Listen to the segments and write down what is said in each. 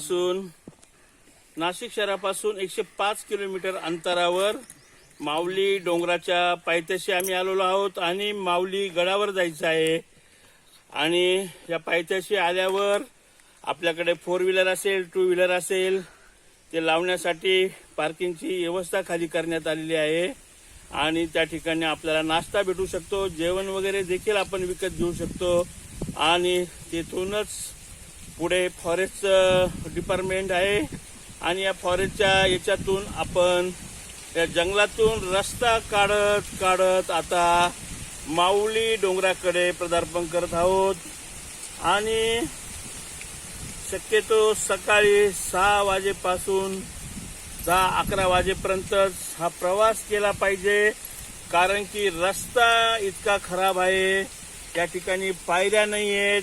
नाशिकपासून नाशिक शहरापासून एकशे पाच किलोमीटर अंतरावर माऊली डोंगराच्या पायथ्याशी आम्ही आलेलो आहोत आणि माऊली गडावर जायचं आहे. आणि या पायथ्याशी आल्यावर आपल्याकडे फोर व्हीलर असेल टू व्हीलर असेल ते लावण्यासाठी पार्किंगची व्यवस्था खाली करण्यात आलेली आहे. आणि त्या ठिकाणी आपल्याला नाश्ता भेटू शकतो जेवण वगैरे देखील आपण विकत घेऊ शकतो. आणि तिथूनच पुढे फॉरेस्ट डिपार्टमेंट आहे. आणि या फॉरेस्टच्या याच्यातून आपण या जंगलातून रस्ता काढत काढत आता माऊली डोंगराकडे पदार्पण करत आहोत. आणि शक्यतो सकाळी सहा वाजेपासून दहा अकरा वाजेपर्यंतच हा प्रवास केला पाहिजे. कारण की रस्ता इतका खराब आहे. त्या ठिकाणी पायऱ्या नाही आहेत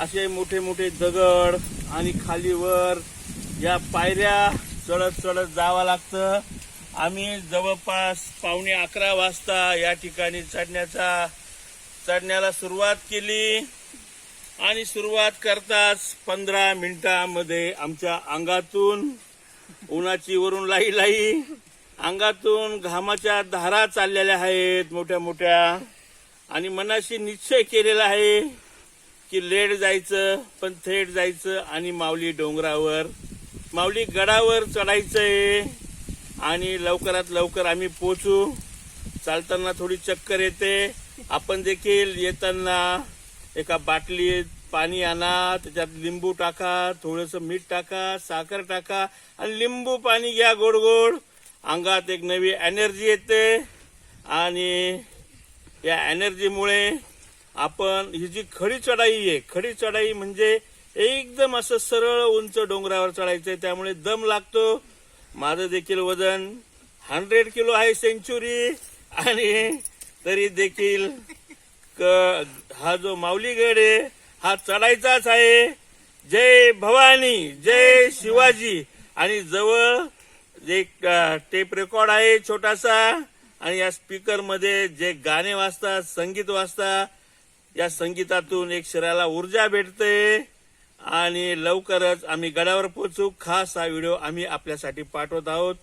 असे मोठे मोठे दगड आणि खालीवर या पायऱ्या चढत चढत जावं लागतं. आम्ही जवळपास पावणे अकरा वाजता या ठिकाणी चढण्याचा चढण्याला सुरुवात केली. आणि सुरुवात करताच पंधरा मिनिटामध्ये आमच्या अंगातून उन्हाची वरून लाई लाई अंगातून घामाच्या धारा चाललेल्या आहेत मोठ्या मोठ्या. आणि मनाशी निश्चय केलेला आहे की लेट जायचं पण थेट जायचं आणि माऊली डोंगरावर. माऊली गडावर चढायचंय आणि लवकरात लवकर आम्ही पोचू. चालताना थोडी चक्कर येते. आपण देखील येताना एका बाटलीत पाणी आणा त्याच्यात लिंबू टाका थोडंसं मीठ टाका साखर टाका आणि लिंबू पाणी घ्या गोड गोड अंगात एक नवी एनर्जी येते आणि या एनर्जीमुळे आपण ही जी खडी चढाई आहे खडी चढाई म्हणजे एकदम असं सरळ उंच डोंगरावर चढायचं आहे त्यामुळे दम लागतो. माझं देखील वजन हंड्रेड किलो आहे सेंचुरी आणि तरी देखील क हा जो माऊलीगड आहे हा चढायचाच आहे. जय भवानी जय शिवाजी. आणि जवळ एक टेप रेकॉर्ड आहे छोटासा आणि या स्पीकरमध्ये जे गाणे वाजतात संगीत वाजतात या संगीतातून एक शरीराला ऊर्जा भेटते आणि लवकरच आम्ही गडावर पोहोचू. खास हा व्हिडिओ आम्ही आपल्यासाठी पाठवत आहोत.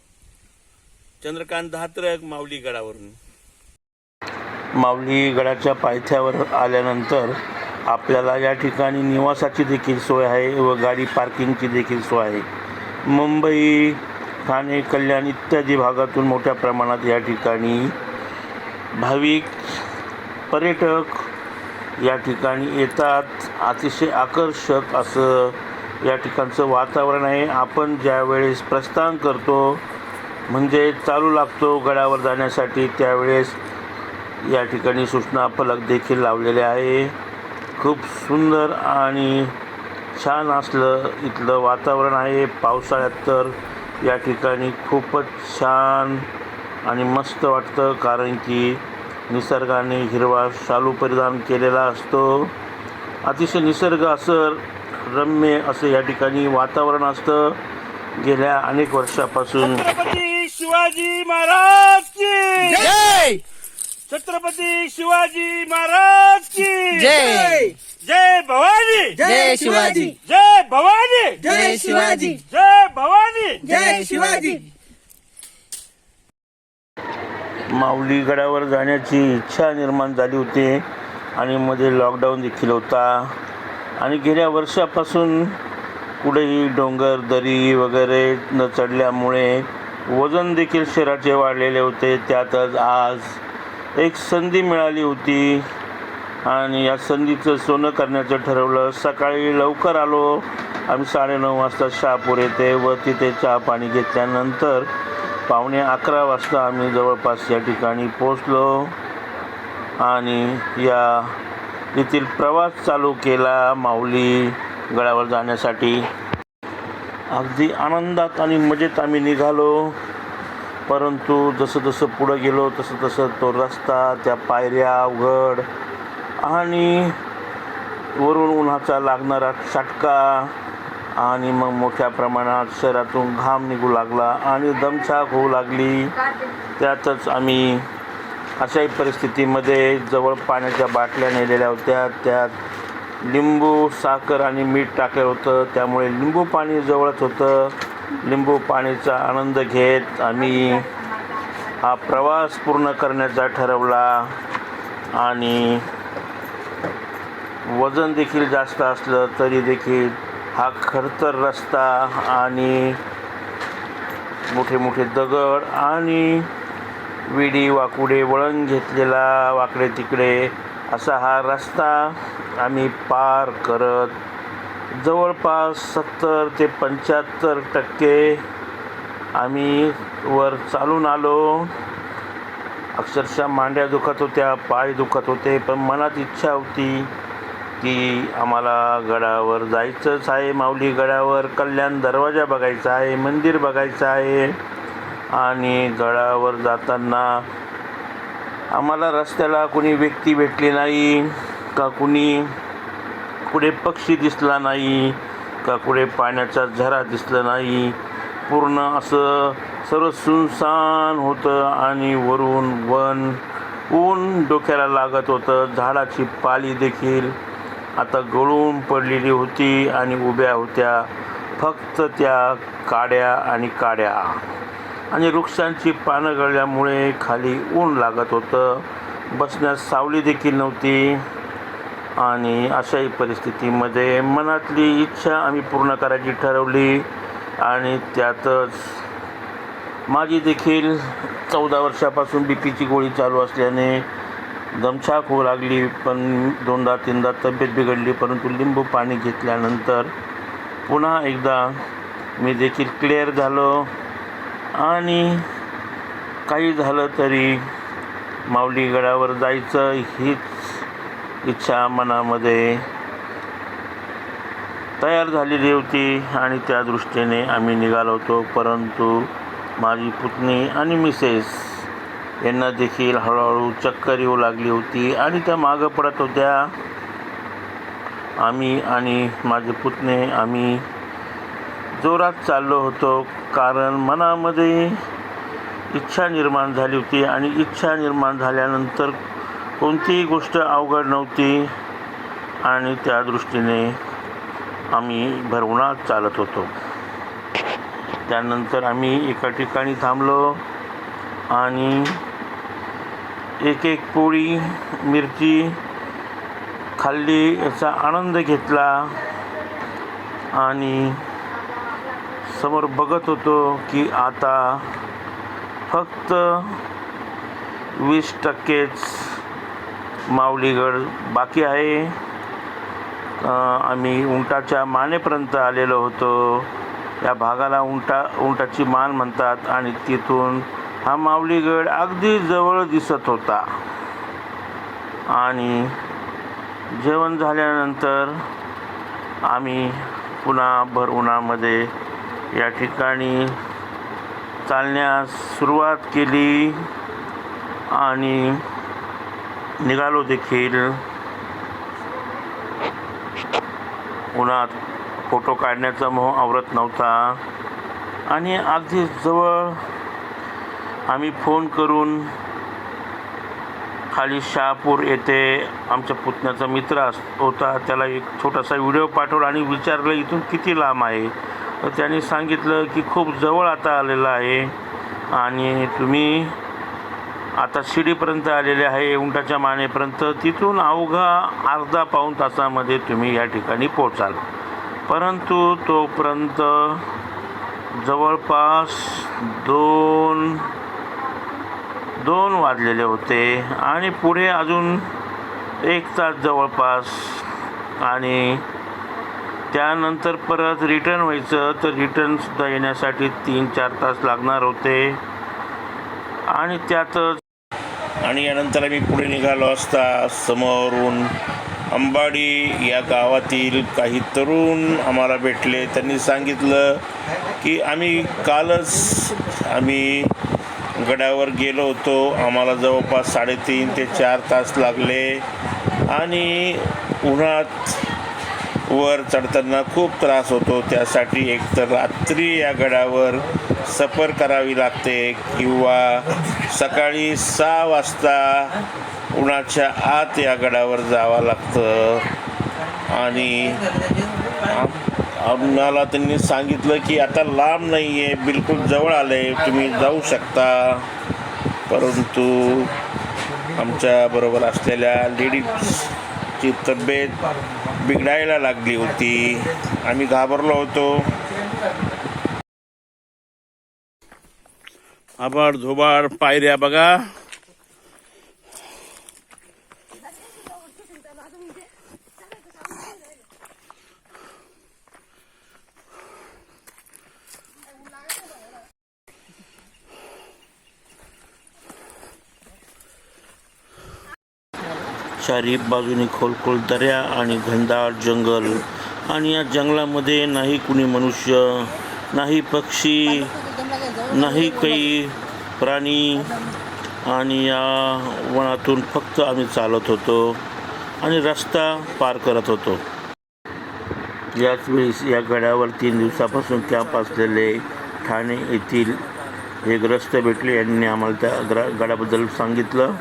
चंद्रकांत धात्रक माऊली गडावरून. माऊली गडाच्या पायथ्यावर आल्यानंतर आपल्याला या ठिकाणी निवासाची देखील सोय आहे व गाडी पार्किंगची देखील सोय आहे. मुंबई ठाणे कल्याण इत्यादी भागातून मोठ्या प्रमाणात या ठिकाणी भाविक पर्यटक या ठिकाणी येतात. अतिशय आकर्षक असं या ठिकाणचं वातावरण आहे. आपण ज्यावेळेस प्रस्थान करतो म्हणजे चालू लागतो गडावर जाण्यासाठी त्यावेळेस या ठिकाणी सूचना फलक देखील लावलेले आहे. खूप सुंदर आणि छान असलं इथलं वातावरण आहे. पावसाळ्यात तर या ठिकाणी खूपच छान आणि मस्त वाटतं कारण की निसर्गाने हिरवा शालू परिधान केलेला असतो. अतिशय निसर्ग असं रम्य असं या ठिकाणी वातावरण असतं. गेल्या अनेक वर्षापासून छत्रपती शिवाजी महाराज की जय! छत्रपती शिवाजी महाराज की जय! जय भवानी! जय शिवाजी! जय भवानी! जय शिवाजी! जय भवानी! जय शिवाजी! माऊली गडावर जाण्याची इच्छा निर्माण झाली होती आणि मध्ये लॉकडाऊन देखील होता. आणि गेल्या वर्षापासून कुठेही डोंगर दरी वगैरे न चढल्यामुळे वजन देखील शरीराचे वाढलेले होते. त्यातच आज एक संधी मिळाली होती. आणि या संधीचं सोनं करण्याचं ठरवलं. सकाळी लवकर आलो. आम्ही साडेनऊ वाजता शहापूर येते व तिथे चहा पाणी घेतल्यानंतर पावणे अकरा वाजता आम्ही जवळपास या ठिकाणी पोचलो आणि या येथील प्रवास चालू केला माऊली गडावर जाण्यासाठी. अगदी आनंदात आणि मजेत आम्ही निघालो. परंतु जसं जसं पुढं गेलो तसं तसं तो रस्ता त्या पायऱ्या अवघड आणि वरून उन्हाचा लागणारा चटका आणि मग मोठ्या प्रमाणात शरीरातून घाम निघू लागला आणि दमछाक होऊ लागली. त्यातच आम्ही अशाही परिस्थितीमध्ये जवळ पाण्याच्या बाटल्या नेलेल्या होत्या. त्यात लिंबू साखर आणि मीठ टाकलं होतं. त्यामुळे लिंबू पाणी जवळच होतं. लिंबू पाणीचा आनंद घेत आम्ही हा प्रवास पूर्ण करण्याचा ठरवला आणि वजन देखील जास्त असलं तरी देखील हा खडतर रस्ता आणि मोठे मोठे दगड आणि विडी वाकुडे वळण घेतलेला वाकडे तिकडे असा हा रस्ता आम्ही पार करत जवळपास सत्तर ते पंच्याहत्तर टक्के आम्ही वर चालून आलो. अक्षरशः मांड्या दुखत होत्या पाय दुखत होते पण मनात इच्छा होती की आम्हाला गडावर जायचंच आहे माऊली गडावर कल्याण दरवाजा बघायचा आहे मंदिर बघायचं आहे. आणि गडावर जाताना आम्हाला रस्त्याला कुणी व्यक्ती भेटली नाही का कुणी कुठे पक्षी दिसला नाही का कुठे पाण्याचा झरा दिसला नाही. पूर्ण असं सर्व सुनसान होतं आणि वरून वन ऊन डोक्याला लागत होतं. झाडाची पाली देखील आता गळून पडलेली होती आणि उभ्या होत्या फक्त त्या काड्या आणि काड्या. आणि वृक्षांची पानं गळल्यामुळे खाली ऊन लागत होतं. बसण्यास सावली देखील नव्हती. आणि अशाही परिस्थितीमध्ये मनातली इच्छा आम्ही पूर्ण करायची ठरवली. आणि त्यातच माझी देखील चौदा वर्षापासून बी पीची गोळी चालू असल्याने दमछाक होऊ लागली पण दोनदा तीनदा तब्येत बिघडली परंतु लिंबू पाणी घेतल्यानंतर पुन्हा एकदा मी देखील क्लिअर झालो. आणि काही झालं तरी माऊली गडावर जायचं हीच इच्छा मनामध्ये तयार झालेली होती आणि त्या दृष्टीने आम्ही निघालो होतो. परंतु माझी पुतणी आणि मिसेस यांना देखील हळूहळू चक्कर येऊ लागली होती. आणि त्या मागं पडत होत्या. आम्ही आणि माझे पुतणे आम्ही जोरात चाललो होतो. कारण मनामध्ये इच्छा निर्माण झाली होती. आणि इच्छा निर्माण झाल्यानंतर कोणतीही गोष्ट अवघड नव्हती. आणि त्या दृष्टीने आम्ही भरवणात चालत होतो. त्यानंतर आम्ही एका ठिकाणी थांबलो. आणि एक एक पोळी मिरची खाल्ली याचा आनंद घेतला. आणि समोर बघत होतो की आता फक्त वीस टक्केच माऊलीगड बाकी आहे. आम्ही उंटाच्या मानेपर्यंत आलेलो होतो. या भागाला उंटा उंटाची मान म्हणतात आणि तिथून हा माऊलीगड अगदी जवळ दिसत होता. आणि जेवण झाल्यानंतर आम्ही पुन्हा भर उन्हामध्ये या ठिकाणी चालण्यास सुरुवात केली आणि निघालो देखील. उन्हात फोटो काढण्याचा मोह आवरत नव्हता. आणि अगदी जवळ आम्ही फोन करून खाली शहापूर येथे आमच्या पुतण्याचा मित्र अस होता. त्याला एक छोटासा व्हिडिओ पाठवला आणि विचारलं इथून किती लांब आहे? तर त्याने सांगितलं की खूप जवळ आता आलेलं आहे आणि तुम्ही आता शिडीपर्यंत आलेले आहे उंटाच्या मानेपर्यंत. तिथून अवघा अर्धा पाऊण तासामध्ये तुम्ही या ठिकाणी पोचाल परंतु तोपर्यंत जवळपास दोन दोन वाजलेले होते आणि पुढे अजून एक तास जवळपास आणि त्यानंतर परत रिटर्न व्हायचं तर रिटर्नसुद्धा येण्यासाठी तीन चार तास लागणार होते. आणि त्यातच आणि यानंतर आम्ही पुढे निघालो असता समोरून अंबाडी या गावातील काही तरुण आम्हाला भेटले. त्यांनी सांगितलं की आम्ही कालच आम्ही गडावर गेलो होतो. आम्हाला जवळपास साडेतीन ते चार तास लागले. आणि उन्हात वर चढताना खूप त्रास होतो. त्यासाठी एकतर रात्री या गडावर सफर करावी लागते किंवा सकाळी सहा वाजता उन्हाच्या आत या गडावर जावं लागतं. आणि आम्हाला त्यांनी सांगितलं की आता लांब नाही आहे बिलकुल जवळ आलं आहे तुम्ही जाऊ शकता. परंतु आमच्याबरोबर असलेल्या लेडीजची तब्येत बिघडायला लागली होती. आम्ही घाबरलो होतो. आभाळ झोबाड पायऱ्या बघा. चारी बाजूने खोलखोल दऱ्या आणि घनदाट जंगल. आणि या जंगलामध्ये नाही कुणी मनुष्य नाही पक्षी नाही काही प्राणी. आणि या वनातून फक्त आम्ही चालत होतो आणि रस्ता पार करत होतो. याच वेळेस या गडावर तीन दिवसापासून कॅम्प असलेले ठाणे येथील हे ग्रस्त भेटले. यांनी आम्हाला त्या ग्रा गडाबद्दल सांगितलं.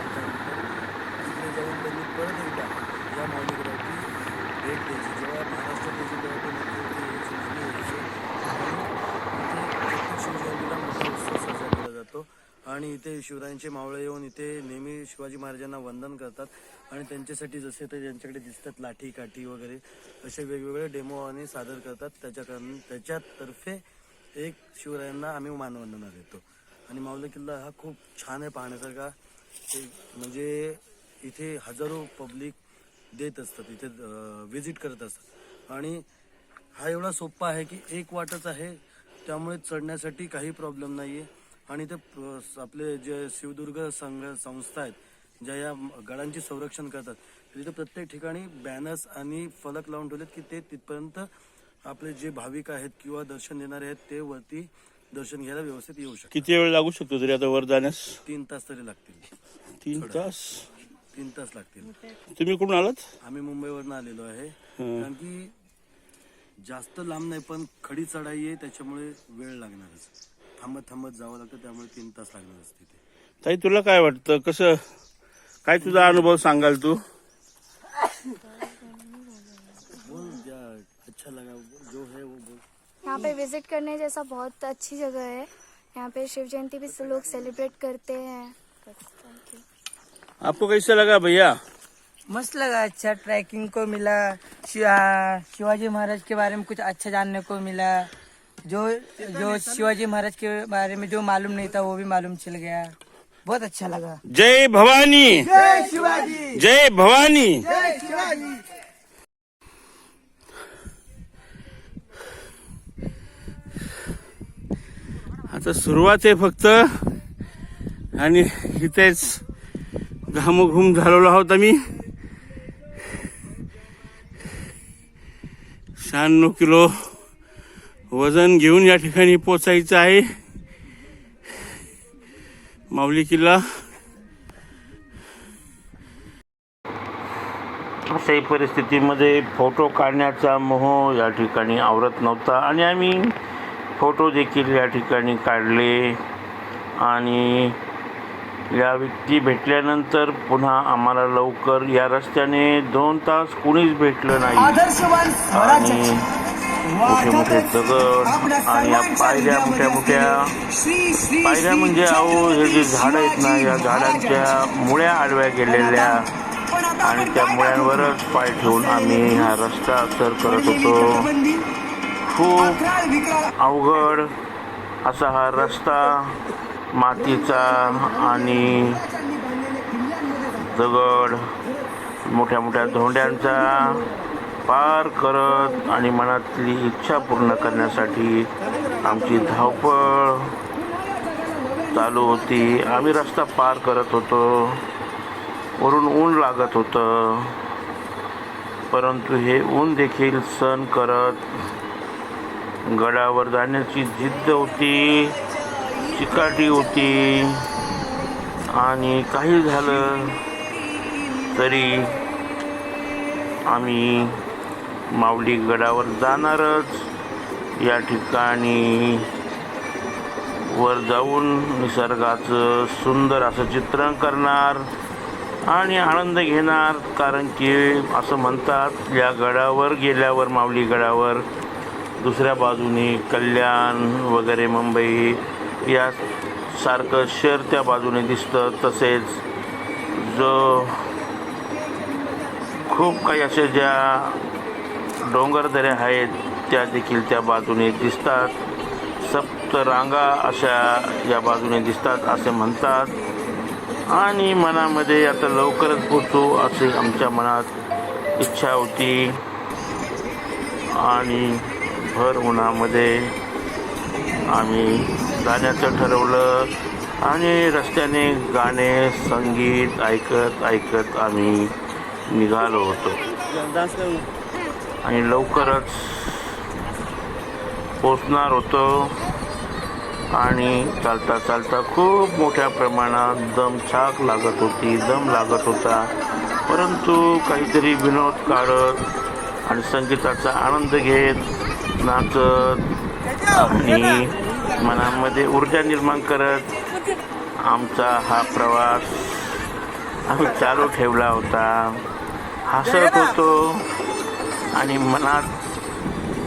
त्यांचे मावळे येऊन इथे नेहमी शिवाजी महाराजांना वंदन करतात आणि त्यांच्यासाठी जसे ते ज्यांच्याकडे दिसतात लाठी काठी वगैरे असे वेगवेगळे डेमो आणि सादर करतात. त्याच्या कारण त्याच्यातर्फे एक शिवरायांना आम्ही मानवंदना देतो. आणि मावळे किल्ला हा खूप छान आहे पाहण्यासारखा. म्हणजे इथे हजारो पब्लिक देत असतात इथे व्हिजिट करत असतात. आणि हा एवढा सोपा आहे की एक वाटच आहे. त्यामुळे चढण्यासाठी काही प्रॉब्लेम नाही आहे आणि ते आपले जे शिवदुर्ग संघ संस्था आहेत ज्या या गडांची संरक्षण करतात तिथे प्रत्येक ठिकाणी बॅनर्स आणि फलक लावून ठेवलेत की ते तिथपर्यंत आपले जे भाविक आहेत किंवा दर्शन देणारे आहेत ते वरती दर्शन घ्यायला व्यवस्थित येऊ शकतात. किती वेळ लागू शकतो तरी आता वर जाण्यास? तीन तास तरी लागतील. तीन तास? तीन तास लागतील. तुम्ही कुठून आलात? आम्ही मुंबईवरनं आलेलो आहे. कारण की जास्त लांब नाही पण खडी चढाई आहे त्याच्यामुळे वेळ लागणारच. थांबत थांबत जावं लागतं त्यामुळे तीन तास लागणारच तिथे ताई तुला काय वाटतं? कसं काय तुझा अनुभव सांगाल तू? बोल क्या अच्छा लगा जो है वो बोल. यहाँ पे विज़िट करने जैसा बहुत अच्छी जगह है। यहाँ पे शिव जयंती भी लोग सेलिब्रेट करते हैं. आपको कैसा लगा भैया? मस्त लगा अच्छा ट्रैकिंग को मिला शिवाजी महाराज के बारे में कुछ अच्छा जानने को मिला। जो जो शिवाजी महाराज के बारे में जो मालूम नहीं था वो भी मालूम चल गया। बहुत अच्छा लगा। जय भवानी। जय शिवाजी। जय भवानी। जय शिवाजी। आता सुरुवात आहे फक्त. आणि इथेच घामघूम झालेलो आहोत आम्ही. शहाण्णव किलो वजन घेऊन या ठिकाणी पोचायचं आहे. माऊली किल्ला. अशाही परिस्थितीमध्ये फोटो काढण्याचा मोह या ठिकाणी आवरत नव्हता आणि आम्ही फोटो देखील या ठिकाणी काढले. आणि या व्यक्ती भेटल्यानंतर पुन्हा आम्हाला लवकर या रस्त्याने दोन तास कुणीच भेटलं नाही. आणि मोठे मोठे दगड आणि या पायऱ्या मोठ्या मोठ्या पायऱ्या म्हणजे अहो हे जे झाडं आहेत ना या झाडांच्या मुळ्या आडव्या गेलेल्या आणि त्या मुळ्यांवरच पाय ठेवून आम्ही हा रस्ता सर करत होतो. खूप अवघड असा हा रस्ता मातीचा आणि दगड मोठ्या मोठ्या धोंड्यांचा पार करत आणि मनातली इच्छा पूर्ण करण्यासाठी आमची धावपळ चालू होती. आम्ही रस्ता पार करत होतो. वरून ऊन लागत होतं. परंतु हे ऊन देखील सण करत गडावर जाण्याची जिद्द होती चिकाटी होती आणि काही झालं तरी आम्ही माऊली गडावर जाणारच. या ठिकाणी वर जाऊन निसर्गाचं सुंदर असं चित्रण करणार आणि आनंद घेणार. कारण की असं म्हणतात या गडावर गेल्यावर माऊली गडावर दुसऱ्या बाजूने कल्याण वगैरे मुंबई या सारखं शहर त्या बाजूने दिसतं. तसेच जो खूप काही अशा ज्या डोंगरदऱ्या आहेत त्या देखील त्या बाजूने दिसतात. सप्तरांगा अशा या बाजूने दिसतात असे म्हणतात. आणि मनामध्ये आता लवकरच पोचू असे आमच्या मनात इच्छा होती. आणि भर उन्हामध्ये आम्ही जाण्याचं ठरवलं आणि रस्त्याने गाणे संगीत ऐकत ऐकत आम्ही निघालो होतो. आणि लवकरच पोचणार होतो. आणि चालता चालता खूप मोठ्या प्रमाणात दमछाक लागत होती दम लागत होता. परंतु काहीतरी विनोद काढत आणि संगीताचा आनंद घेत नाचत आणि मनामध्ये ऊर्जा निर्माण करत आमचा हा प्रवास आम्ही चालू ठेवला होता. हसत होतो. आणि मनात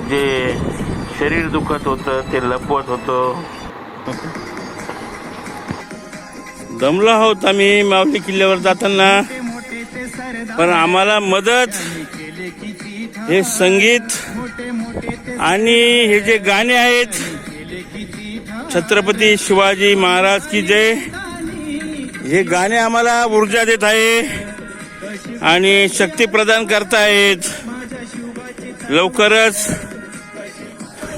जे शरीर दुखत होतं ते लपवत होतो. दमलो आहोत आम्ही मावली किल्ल्यावर जाताना. पण आम्हाला मदत हे संगीत आणि हे जे गाणे आहेत छत्रपती शिवाजी महाराज की जय हे गाणे आम्हाला ऊर्जा देत आहे आणि शक्ती प्रदान करतायत. लवकरच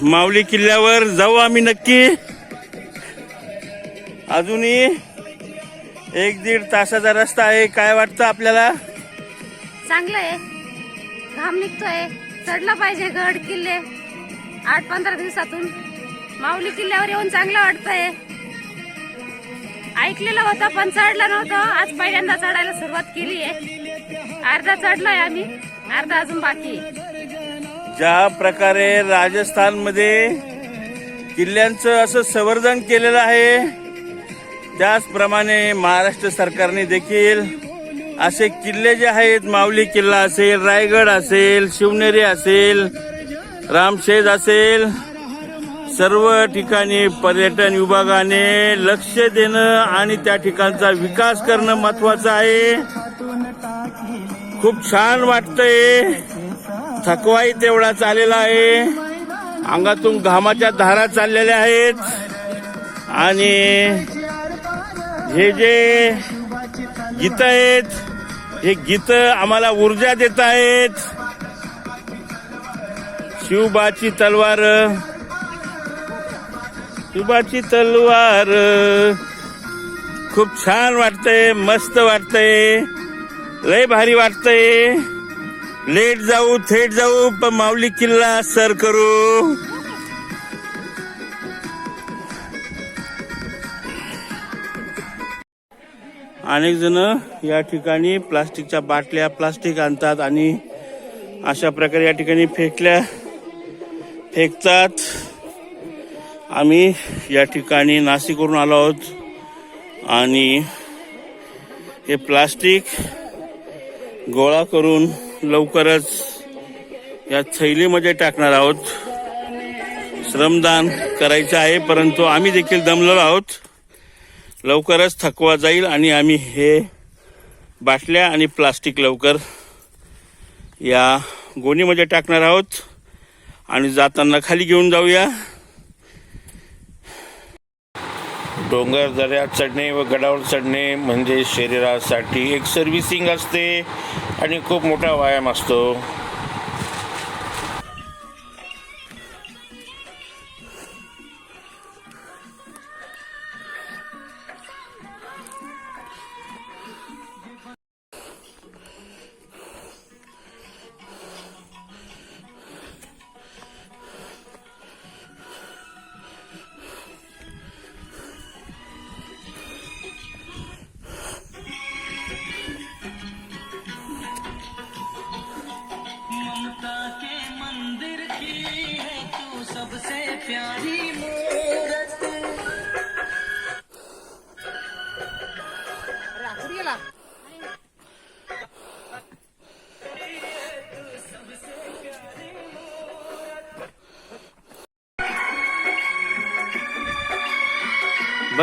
माऊली किल्ल्यावर जाऊ आम्ही नक्की. अजूनही एक दीड तासाचा रस्ता आहे. काय वाटतं आपल्याला? चांगलं आहे. घाम निघतोय. चढला पाहिजे गड किल्ले. आठ पंधरा दिवसातून माऊली किल्ल्यावर येऊन चांगलं वाटतंय. ऐकलेलं होतं पण चढलं नव्हतं. आज पहिल्यांदा चढायला सुरुवात केली आहे अर्धा चढलोय आम्ही. अर्धा अजून बाकी आहे. ज्या प्रकारे राजस्थानमध्ये किल्ल्यांचं असं संवर्धन केलेलं आहे त्याचप्रमाणे महाराष्ट्र सरकारने देखील असे किल्ले जे आहेत माऊली किल्ला असेल रायगड असेल शिवनेरी असेल रामशेज असेल सर्व ठिकाणी पर्यटन विभागाने लक्ष देणं आणि त्या ठिकाणचा विकास करणं महत्वाचं आहे. खूप छान वाटतंय. थकवाही तेवढा चाललेला आहे. अंगातून घामाच्या धारा चाललेल्या आहेत. आणि हे जे गीत आहेत हे गीत आम्हाला ऊर्जा देत आहेत. शिवबाची तलवार शिवबाची तलवार. खूप छान वाटतंय मस्त वाटतंय. लय भारी वाटतंय. लेट जाऊ थेट जाऊ पण माऊली किल्ला सर करू. अनेक जण या ठिकाणी प्लास्टिकच्या बाटल्या प्लास्टिक आणतात आणि अशा प्रकारे या ठिकाणी फेकल्या फेकतात. आम्ही या ठिकाणी नाशिकवरून आलो आहोत आणि हे प्लास्टिक गोळा करून लवकरच या थैलीमध्ये टाकणार आहोत. श्रमदान करायचं आहे परंतु आम्ही देखील दमलेलो आहोत. लवकरच थकवा जाईल आणि आम्ही हे बाटल्या आणि प्लास्टिक लवकर या गोणीमध्ये टाकणार आहोत. आणि जाताना खाली घेऊन जाऊया. डोंगर दऱ्यात चढणे व गडावर चढणे म्हणजे शरीरासाठी एक सर्व्हिसिंग असते आणि खूप मोठा व्यायाम असतो.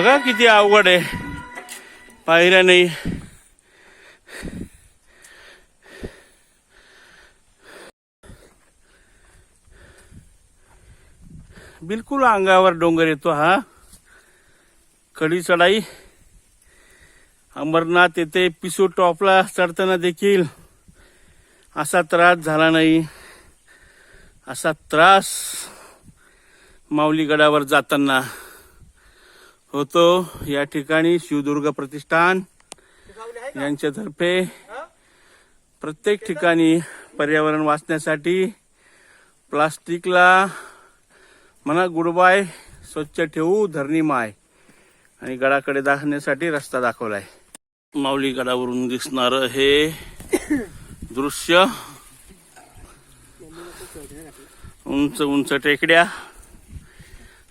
बघा किती अवघड आहे. पायऱ्या नाही. बिलकुल अंगावर डोंगर येतो हा. कडी चढाई. अमरनाथ येथे पिसू टॉपला चढताना देखील असा त्रास झाला नाही. असा त्रास माऊली गडावर जाताना. होतो. या ठिकाणी शिवदुर्ग प्रतिष्ठान यांच्यातर्फे प्रत्येक ठिकाणी पर्यावरण वाचण्यासाठी प्लास्टिकला म्हणा गुडबाय स्वच्छ ठेवू धरणी माय आणि गडाकडे दाखवण्यासाठी रस्ता दाखवलाय. माऊली गडावरून दिसणार हे दृश्य. उंच उंच टेकड्या.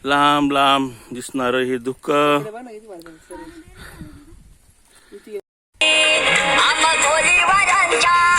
लांब लांब दिसणार हे दुःख. आम गोलीबारांच्या हातला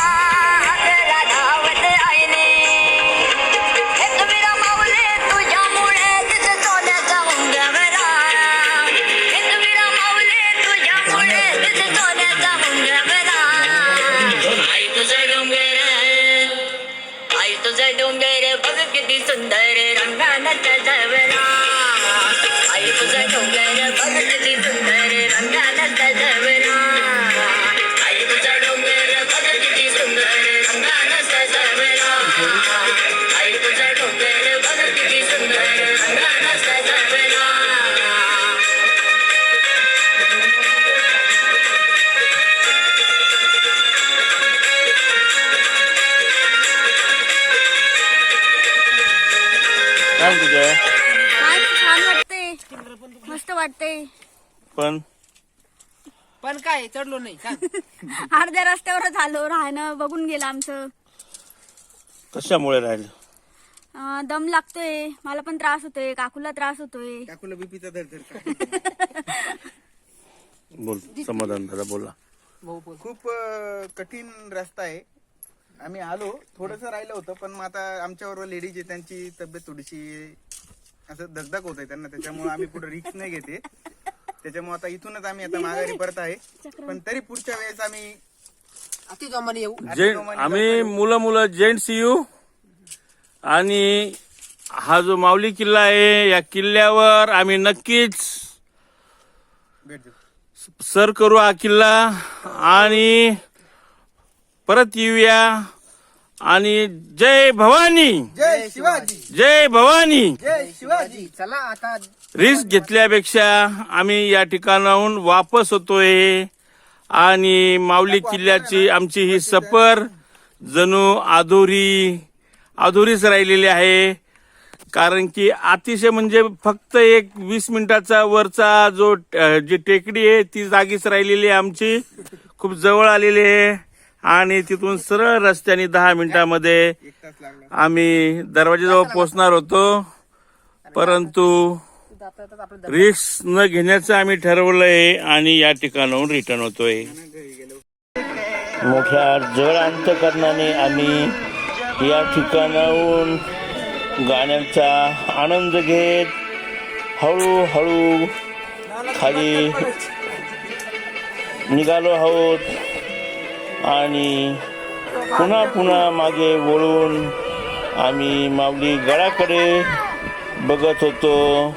वाटते पण? पण काय चढलो नाही सांग अर्ध्या रस्त्यावरच आलो राहणं बघून गेलं आमचं. कशामुळे राहिलं? अं, दम लागतोय मला पण त्रास होतोय काकूला त्रास होतोय. काकूला बीपीचा दर धर बोल समाधान दादा बोला. खूप अ, कठीण रस्ता आहे. आम्ही आलो थोडंसं राहिलं होतं पण मग आता आमच्याबरोबर लेडीज आहे त्यांची तब्येत थोडीशी असं धगधग होत आहे त्यांना त्याच्यामुळे आम्ही पुढे रिक्स नाही घेते. त्याच्यामुळे आता इथूनच आम्ही आता माघारी परत आहे. पण तरी पुढच्या वेळेस आम्ही अति जोमाने येऊ. जेंट आम्ही मुलं मुलं जेंट्स येऊ. आणि हा जो माऊली किल्ला आहे या किल्ल्यावर आम्ही नक्कीच भेट देऊ. सर करू हा किल्ला. आणि परत येऊया. आणि जय भवानी. जय शिवाजी. जय भवानी. जय शिवाजी. चला आता रिस्क घेतल्यापेक्षा आम्ही या ठिकाणाहून वापस होतोय. आणि माऊली किल्ल्याची आमची ही सफर जणू अधुरी अधुरीच राहिलेली आहे. कारण की अतिशय म्हणजे फक्त एक वीस मिनिटाचा वरचा जो जी टेकडी आहे ती जागीच राहिलेली आहे आमची. खूप जवळ आलेली आहे. आणि तिथून सरळ रस्त्याने दहा मिनिटांमध्ये आम्ही दरवाजाजवळ पोहोचणार होतो. परंतु रिस्क न घेण्याचं आम्ही ठरवलंय आणि या ठिकाणाहून रिटर्न होतोय. मोठ्या जड अंतकरणाने आम्ही या ठिकाणाहून गाण्याचा आनंद घेत हळूहळू खाली निघालो आहोत. आणि पुन्हा पुन्हा मागे वळून आम्ही माऊली गडाकडे बघत होतो.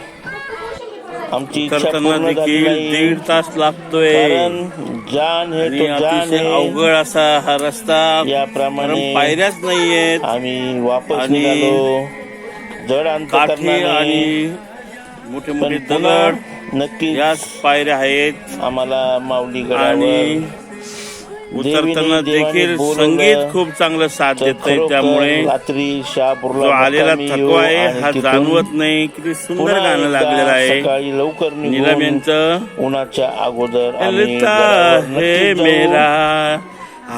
आमची इच्छा करताना पूर्ण झाली देखील नाही. दीड तास लागतोय. कारण जान हे तो जान है अवघड असा हा रस्ता याप्रमाणे पायऱ्याच नाहीयेत. आम्ही वापस निघालो. जड अंतकरणाने आणि मोठे मोठे दगड नक्कीच याच पायऱ्या आहेत. आम्हाला माऊली गडावर उतरताना देखील संगीत खूप चांगलं साथ देत खरोखर त्यामुळे रात्री जो शहापूरला आलेला थकवा आहे हा जाणवत नाही किती सुंदर गाणं लागलेलं आहे. सकाळी लवकर नीलम यांचं उन्हाच्या अगोदर है. मेरा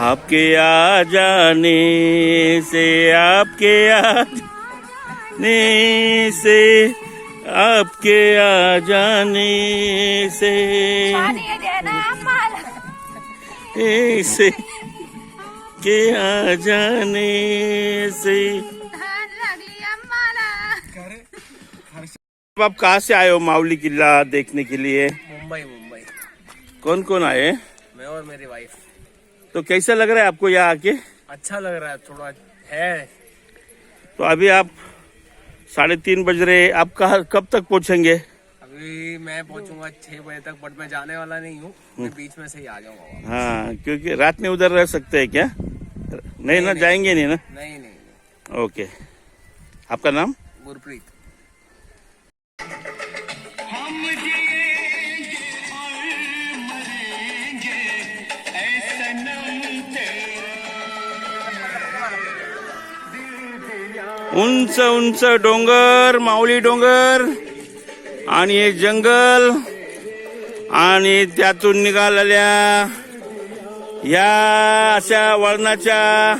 आपके आ जाने से आपके आ जाने से आपके आ जाने से से के आ जाने से। आप कहाँ से आए हो मावली किला देखने के लिए? मुंबई मुंबई। कौन कौन आए मैं और मेरी वाइफ तो कैसा लग रहा है आपको यहाँ आके? अच्छा लग रहा है थोड़ा है। तो अभी आप साढ़े तीन बज रहे आप कहा कब तक पहुँचेंगे? अभी मैं पहुंचूँगा छह बजे तक बट मैं जाने वाला नहीं हूँ। मैं बीच में से ही आ जाऊँगा हाँ क्योंकि रात में उधर रह सकते हैं क्या? नहीं ना नहीं। जाएँगे नहीं ना? नहीं नहीं नहीं। ओके। आपका नाम? गुरप्रीत। उंच उंच डोंगर माऊली डोंगर। आणि हे जंगल आणि त्यातून निघालेल्या या अशा वळणाच्या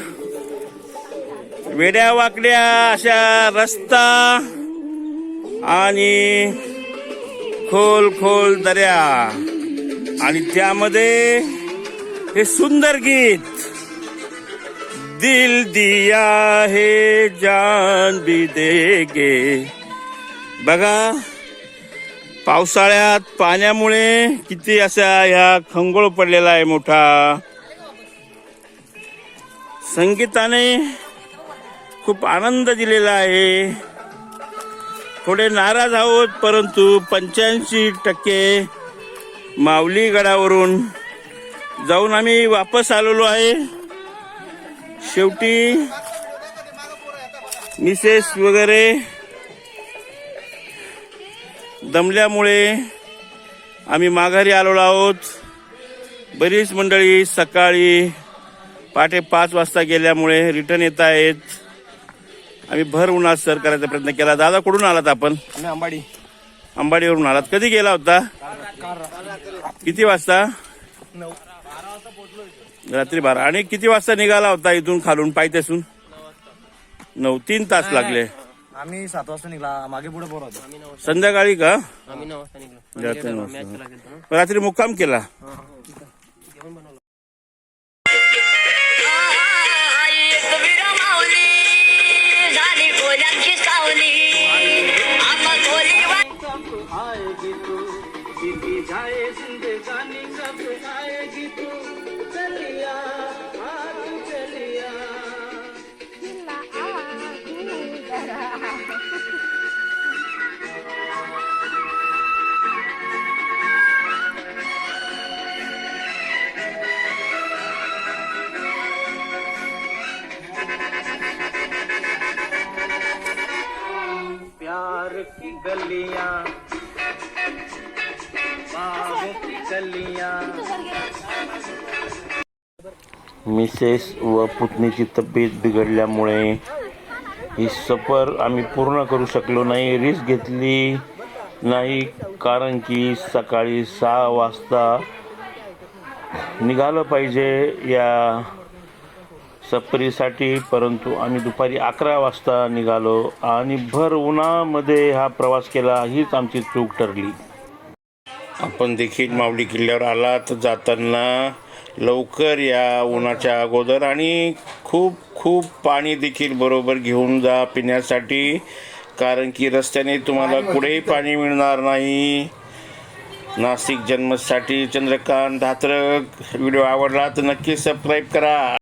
वेड्या वाकड्या अशा रस्ता आणि खोल खोल दर्या आणि त्यामध्ये हे सुंदर गीत. दिल दिया है जान भी देगे. बघा. पावसाळ्यात पाण्यामुळे किती असा ह्या खंगोळ पडलेला आहे मोठा. संगीताने खूप आनंद दिलेला आहे. थोडे नाराज आहोत परंतु पंच्याऐंशी टक्के माऊली गडावरून जाऊन आम्ही वापस आलेलो आहे. शेवटी मिसेस वगैरे दमल्यामुळे आम्ही माघारी आलेलो आहोत. बरीच मंडळी सकाळी पहाटे पाच वाजता गेल्यामुळे रिटर्न येत आहेत. आम्ही भर उन्हात सर करायचा प्रयत्न केला. दादा कुठून आलात आपण? अंबाडी. अंबाडीवरून आलात. कधी गेला होता? किती वाजता? रात्री बारा. आणि किती वाजता निघाला होता इथून खालून? पायथ्यासून? नऊ. तीन तास लागले. आम्ही सात वाजता निघला. मागे पुढे पोर होतो. संध्याकाळी का? आम्ही नऊ वाजता निघलो. रात्री मुक्काम केला. प्यार की गलियां बागों की गलियां। मिसेस व पुतणीची तब्येत बिघडल्यामुळे ही सफर आम्ही पूर्ण करू शकलो नाही रिस्क घेतली नाही कारण की सकाळी सहा वाजता निघालं पाहिजे या सफरीसाठी परंतु आम्ही दुपारी अकरा वाजता निघालो आणि भर उन्हामध्ये हा प्रवास केला हीच आमची चूक ठरली. आपण देखील माऊली किल्ल्यावर आलात. जाताना लवकर या उन्हाच्या अगोदर आणि खूप खूप पाणी देखील बरोबर घेऊन जा पिण्यासाठी कारण की रस्त्याने तुम्हाला कुठेही पाणी मिळणार नाही. नाशिक जन्मसाठी चंद्रकांत धात्रक व्हिडिओ आवडला तर नक्की सबस्क्राईब करा.